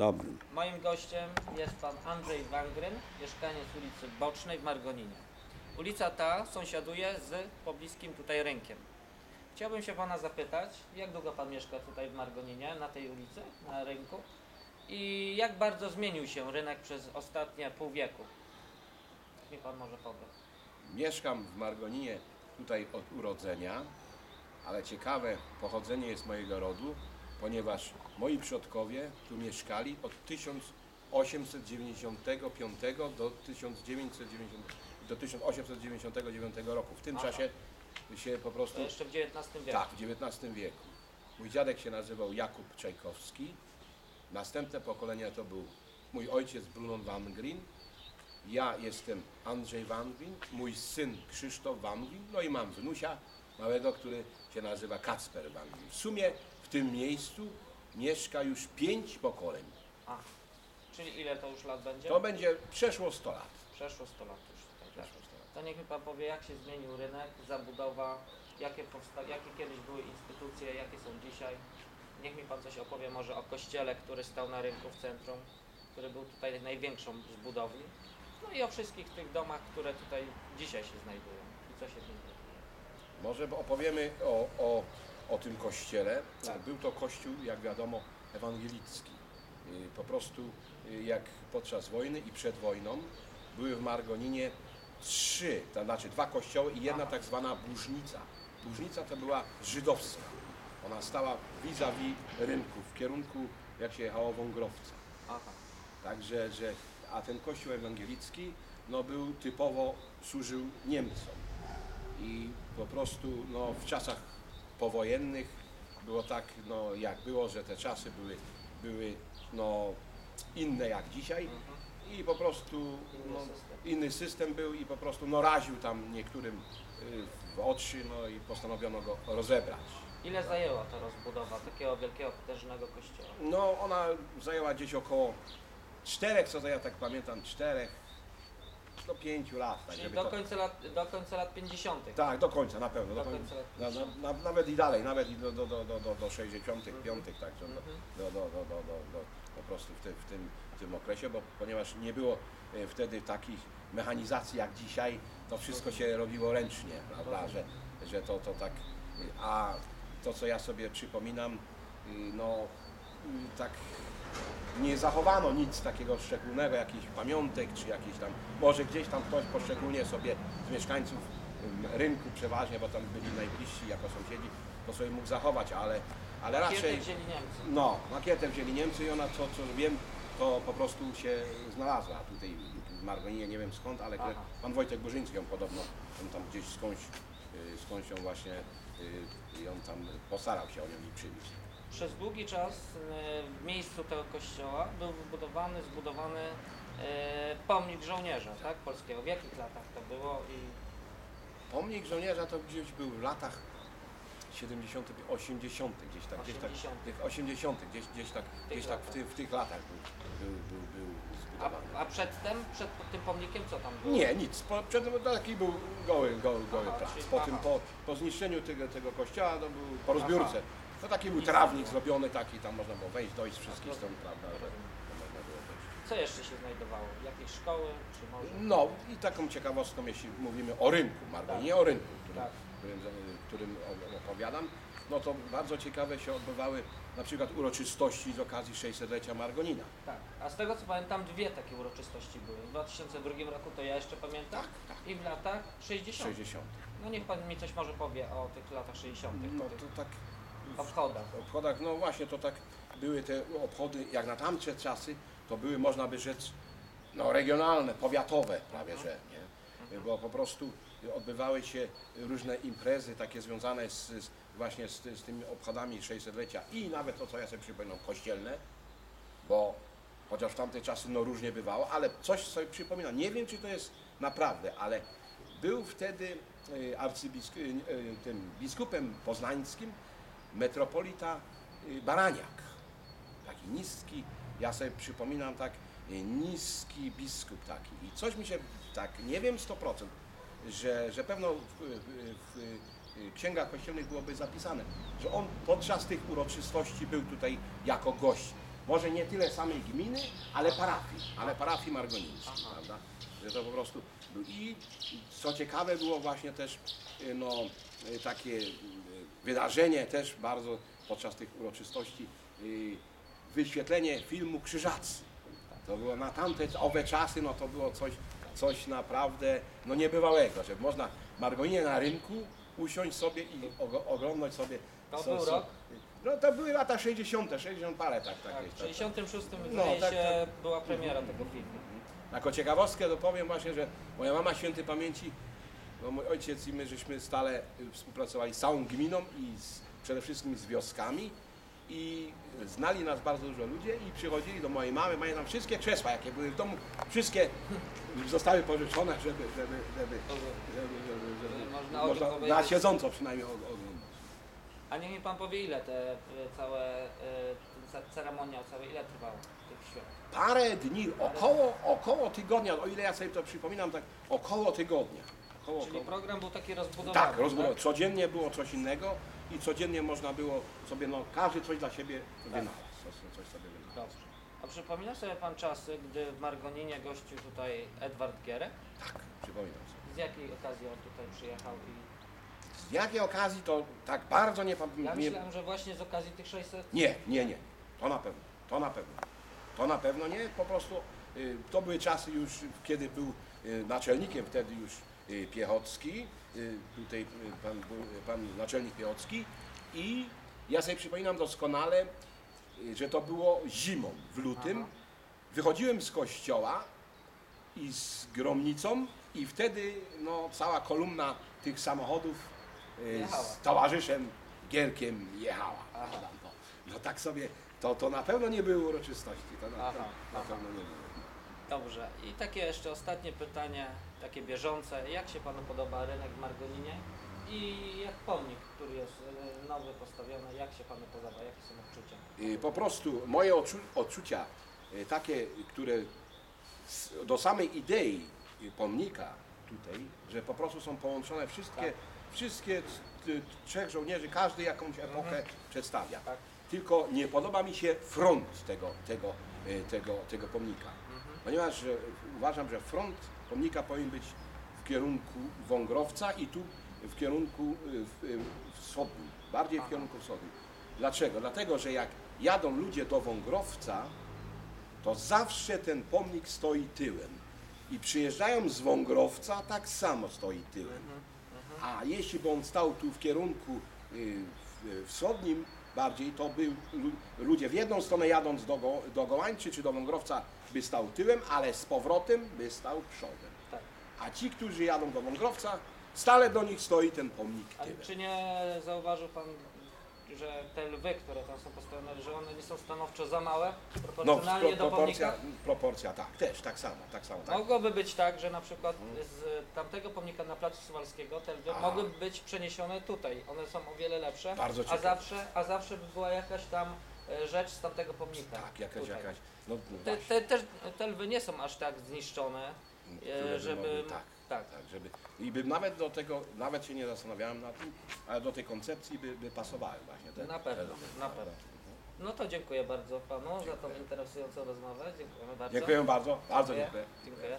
Dobra. Moim gościem jest pan Andrzej Wangryn, mieszkaniec ulicy Bocznej w Margoninie. Ulica ta sąsiaduje z pobliskim tutaj rynkiem. Chciałbym się pana zapytać, jak długo pan mieszka tutaj w Margoninie, na tej ulicy, na rynku? I jak bardzo zmienił się rynek przez ostatnie pół wieku? Mi pan może powie. Mieszkam w Margoninie tutaj od urodzenia, ale ciekawe pochodzenie jest mojego rodu, ponieważ moi przodkowie tu mieszkali od 1895 do 1990, do 1899 roku. W tym Aha. czasie się po prostu To jeszcze w XIX wieku. tak, w XIX wieku. Mój dziadek się nazywał Jakub Czajkowski. Następne pokolenie to był mój ojciec Brunon Van Green. Ja jestem Andrzej Van Green, mój syn Krzysztof Van Green, no i mam wnusia małego, który się nazywa Kacper Van Green. W sumie w tym miejscu mieszka już pięć pokoleń. A, czyli ile to już lat będzie? To będzie przeszło 100 lat. Przeszło 100 lat już tutaj. Tak. Przeszło 100 lat. To niech mi pan powie, jak się zmienił rynek, zabudowa, jakie, powsta- jakie kiedyś były instytucje, jakie są dzisiaj. Niech mi pan coś opowie może o kościele, który stał na rynku w centrum, który był tutaj największą z budowli. No i o wszystkich tych domach, które tutaj dzisiaj się znajdują i co się dzieje. Może opowiemy o, o, o tym kościele. Tak. Był to kościół, jak wiadomo, ewangelicki. Y, Po prostu y, jak podczas wojny i przed wojną były w Margoninie trzy, to znaczy dwa kościoły i jedna tak zwana burznica. Burznica to była żydowska. Ona stała vis-a-vis rynku, w kierunku jak się jechało Wągrowca. Aha, Także, że, a ten kościół ewangelicki no, był typowo, służył Niemcom. I po prostu no, w czasach powojennych było tak, no, jak było, że te czasy były, były no, inne jak dzisiaj. I po prostu Inny no, system. inny system był i po prostu no, raził tam niektórym y, w oczy no, i postanowiono go rozebrać. ile zajęła ta rozbudowa takiego wielkiego, potężnego kościoła? No, ona zajęła gdzieś około czterech, co ja tak pamiętam, czterech lat. Tak, Czyli żeby do to, końca lat, do końca lat 50. tak, do końca, na pewno. Do Do końca lat na, na, na, nawet i dalej, nawet i do, do, do, do, do, do 65, także Mhm. do, do, do, do, do, do, po prostu w, ty, w, tym, w tym okresie, bo ponieważ nie było e, wtedy takich mechanizacji jak dzisiaj, to wszystko się robiło ręcznie, prawda, że, że to, to tak, a to co ja sobie przypominam, y, no y, tak nie zachowano nic takiego szczególnego, jakichś pamiątek, czy jakichś tam, może gdzieś tam ktoś poszczególnie sobie z mieszkańców rynku przeważnie, bo tam byli najbliżsi jako sąsiedzi, to sobie mógł zachować, ale, ale Raczej raczej, wzięli Niemcy. no, makietę wzięli Niemcy i ona, co, co wiem, to po prostu się znalazła tutaj w Margoninie, nie wiem skąd, ale Aha. pan Wojtek Burzyński ją podobno, on tam gdzieś skądś, y, skądś ją właśnie, y, i on tam postarał się o nią i przywieźć. Przez długi czas e, w miejscu tego kościoła był wybudowany, zbudowany e, pomnik żołnierza, tak, polskiego. W jakich latach to było i Pomnik żołnierza to gdzieś był w latach 70., 80., gdzieś tak, gdzieś tak, 80.. tych 80., gdzieś, gdzieś tak, gdzieś tak w, latach. ty, w tych latach był, był, był, był a, zbudowany. a przedtem, przed tym pomnikiem co tam było? Nie, nic. Po, przed taki był goły, goły, goły Aha, plac. czyli- Po, tym, aha. po, po zniszczeniu tego, tego kościoła, to był po rozbiórce. To taki był trawnik zrobiony, taki tam można było wejść, dojść z wszystkich stron, prawda, że to można było wejść. Co jeszcze się znajdowało? Jakieś szkoły, czy może? No i taką ciekawostką, jeśli mówimy o rynku, Margo, Tak. nie o rynku, którym, Tak. którym, którym o- opowiadam, no to bardzo ciekawe się odbywały na przykład uroczystości z okazji 600-lecia Margonina. Tak. A z tego co pamiętam, dwie takie uroczystości były. W 2002 roku to ja jeszcze pamiętam. Tak, tak. I w latach 60. 60. No niech pan mi coś może powie o tych latach 60. No to tak obchodach. w obchodach, no właśnie to tak były te obchody, jak na tamte czasy, to były można by rzec no, regionalne, powiatowe prawie, że nie? Bo po prostu odbywały się różne imprezy takie związane z, z właśnie z, z tymi obchodami 600-lecia i nawet to, co ja sobie przypominam, kościelne, bo chociaż w tamte czasy no różnie bywało, ale coś sobie przypominam. Nie wiem, czy to jest naprawdę, ale był wtedy y, arcybiskup, tym biskupem poznańskim metropolita y, Baraniak. Taki niski, ja sobie przypominam tak, y, niski biskup taki. I coś mi się tak, nie wiem 100%, że, że pewno w, w, w księgach kościelnych byłoby zapisane, że on podczas tych uroczystości był tutaj jako gość. może nie tyle samej gminy, ale parafii, ale parafii margonińskiej, prawda? Że to po prostu był. I co ciekawe było właśnie też y, no, y, takie y, wydarzenie też bardzo podczas tych uroczystości y, wyświetlenie filmu Krzyżacy. To było na tamte owe czasy, no to było coś, coś naprawdę no niebywałego, że można Margoninie na rynku usiąść sobie i oglądać sobie. To był rok? No to były lata 60., 60 parę tak, tak, Tak, jest, w tak, 66 No, wydaje tak, się była premiera tego filmu. Jako ciekawostkę to powiem właśnie, że moja mama świętej pamięci, no mój ojciec i my żeśmy stale współpracowali z całą gminą i z, przede wszystkim z wioskami i znali nas bardzo dużo ludzie i przychodzili do mojej mamy, mają tam wszystkie krzesła, jakie były w domu, wszystkie zostały pożyczone, żeby, żeby, żeby, żeby, żeby, na siedząco przynajmniej og- oglądać. A niech mi pan powie, ile te y, całe y, ten ce- ceremoniał, całe ile trwało tych świąt? Parę dni, około, około tygodnia, o ile ja sobie to przypominam, tak około tygodnia. Około, Czyli około. program był taki rozbudowany. Tak, rozbudowa. Codziennie było coś innego i codziennie można było sobie, no każdy coś dla siebie wynalazł. Coś, sobie wynalazł. Dobrze. A przypomina sobie pan czasy, gdy w Margoninie gościł tutaj Edward Gierek? Tak, przypominam sobie. Z jakiej okazji on tutaj przyjechał? I Z jakiej okazji to tak bardzo nie ja pamiętam. myślałem, że właśnie z okazji tych 600... Nie, nie, nie. To na pewno. To na pewno. To na pewno nie. Po prostu y, to były czasy już, kiedy był y, naczelnikiem wtedy już Piechocki, y, tutaj y, pan, pan naczelnik Piechocki i ja sobie przypominam doskonale, y, że to było zimą, w lutym. Aha. Wychodziłem z kościoła i z gromnicą i wtedy no, cała kolumna tych samochodów y, Jechała. z towarzyszem Gierkiem jechała. No, no tak sobie, to, to na pewno nie były uroczystości. To na, Aha, na aha. pewno nie było. Dobrze. I takie jeszcze ostatnie pytanie, takie bieżące. Jak się panu podoba rynek w Margoninie? I jak pomnik, który jest y, nowy, postawiony, jak się panu podoba? Jakie są odczucia? Y, Po prostu moje odczu, odczucia, y, takie, które do samej idei pomnika tutaj, że po prostu są połączone wszystkie, Tak. wszystkie trzech żołnierzy, każdy jakąś epokę przedstawia. Tak. Tylko nie podoba mi się front tego, tego, tego, tego pomnika. Mhm. Ponieważ że uważam, że front pomnika powinien być w kierunku Wągrowca i tu w kierunku y, wschodnim, bardziej w kierunku wschodnim. Dlaczego? Dlatego, że jak jadą ludzie do Wągrowca, to zawsze ten pomnik stoi tyłem. I przyjeżdżają z Wągrowca, tak samo stoi tyłem. Mhm. A jeśli by on stał tu w kierunku wschodnim bardziej, to by lu- ludzie w jedną stronę jadąc do, Go, do Gołańczy czy do Wągrowca by stał tyłem, ale z powrotem by stał przodem. Tak. A ci, którzy jadą do Wągrowca, stale do nich stoi ten pomnik tyłem. czy nie zauważył pan, że te lwy, które tam są postawione, że one nie są stanowczo za małe, No, proporcjonalnie pro, do proporcja, pomnika? proporcja, tak, też, tak samo, tak samo, tak. Mogłoby być tak, że na przykład z tamtego pomnika na placu Suwalskiego te lwy A. mogłyby być przeniesione tutaj. One są o wiele lepsze, Bardzo a zawsze, a zawsze by była jakaś tam rzecz z tamtego pomnika. Tak, jakaś, tutaj. jakaś, no, no Te, te, też, te lwy nie są aż tak zniszczone, które e, by żeby... mogły, tak. tak. Tak, żeby, I bym nawet do tego, nawet się nie zastanawiałem nad tym, ale do tej koncepcji by, by pasowały właśnie te Na pewno, te- na pewno. No to dziękuję bardzo panu za tą interesującą rozmowę. Dziękujemy bardzo. Dziękuję bardzo, bardzo Dziękuję. dziękuję. Dziękuję.